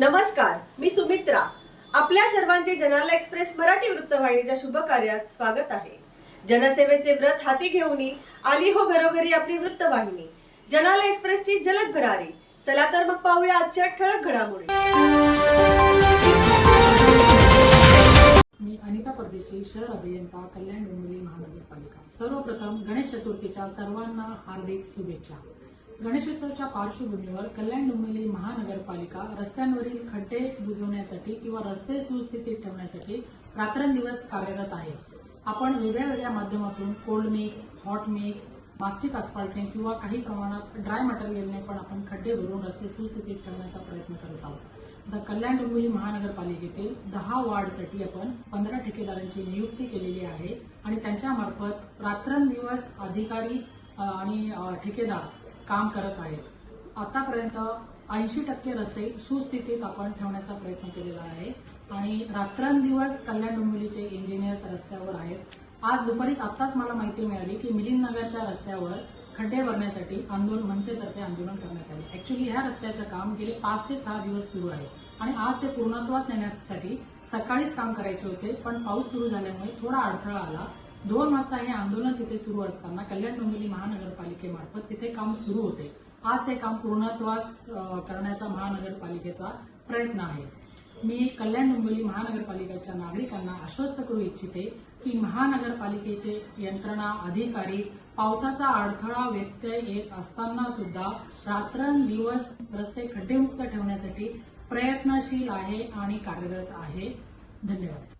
नमस्कार मी सुमित्रा. आपल्या सर्वांचे जनाला एक्सप्रेस मराठी वृत्तवाहिनीच्या शुभ कार्यात स्वागत आहे. जनसेवेचे व्रत हाती घेऊन आली हो घरोघरी आपली वृत्तवाहिनी. जनाला एक्सप्रेसची जलद भरारी. चला तर मग पाहूया आजच्या ठळक घडामोडी. मी अनिता परदेशी शहर अभियंता कल्याण डोंबिवली महानगरपालिका. सर्वप्रथम गणेश चतुर्थीच्या सर्वांना हार्दिक शुभेच्छा. गणेशोत्सवाच्या पार्श्वभूमीवर कल्याण डोंबिवली महानगरपालिका रस्त्यांवरील खड्डे बुजवण्यासाठी किंवा रस्ते सुस्थितीत ठेवण्यासाठी रात्रंदिवस कार्यरत आहे. आपण वेगळ्या वेगळ्या माध्यमातून cold mix hot mix mastic asphalting किंवा काही प्रमाणात ड्राय मटेरियलने पण आपण खड्डे भरून रस्ते सुस्थितीत ठेवण्याचा प्रयत्न करत आहोत. द कल्याण डोंबिवली महानगरपालिकेतील दहा वार्डसाठी आपण पंधरा ठेकेदारांची नियुक्ती केलेली आहे आणि त्यांच्यामार्फत रात्रंदिवस अधिकारी आणि ठेकेदार काम करत आहेत आतापर्यंत ऐंशी टक्के रस्ते सुस्थितीत आपण ठेवण्याचा प्रयत्न केलेला आहे. आणि रात्रंदिवस कल्याण डोंबिवलीचे इंजिनियर्स रस्त्यावर आहेत. आज दुपारीच आत्ताच मला माहिती मिळाली की मिलिंद नगरच्या रस्त्यावर खड्डे भरण्यासाठी आंदोलन मनसेतर्फे आंदोलन करण्यात आले. ऍक्च्युली ह्या रस्त्याचं काम गेले पाच ते सहा दिवस सुरू आहे. आणि आज ते पूर्णत्वास नेण्यासाठी सकाळीच काम करायचे होते पण पाऊस सुरू झाल्यामुळे थोडा अडथळा आला. दोन वाजता हे आंदोलन तिथे सुरू असताना कल्याण डोंबिवली महानगरपालिकेमार्फत तिथे काम सुरू होते. आज ते काम पूर्णत्वास करण्याचा महानगरपालिकेचा प्रयत्न आहे. मी कल्याण डोंबिवली महानगरपालिकेच्या नागरिकांना आश्वस्त करू इच्छिते की महानगरपालिकेचे यंत्रणा अधिकारी पावसाचा अडथळा व्यत्यय येत असताना सुद्धा रात्रंदिवस रस्ते खड्डेमुक्त ठेवण्यासाठी प्रयत्नशील आहे आणि कार्यरत आहे. धन्यवाद.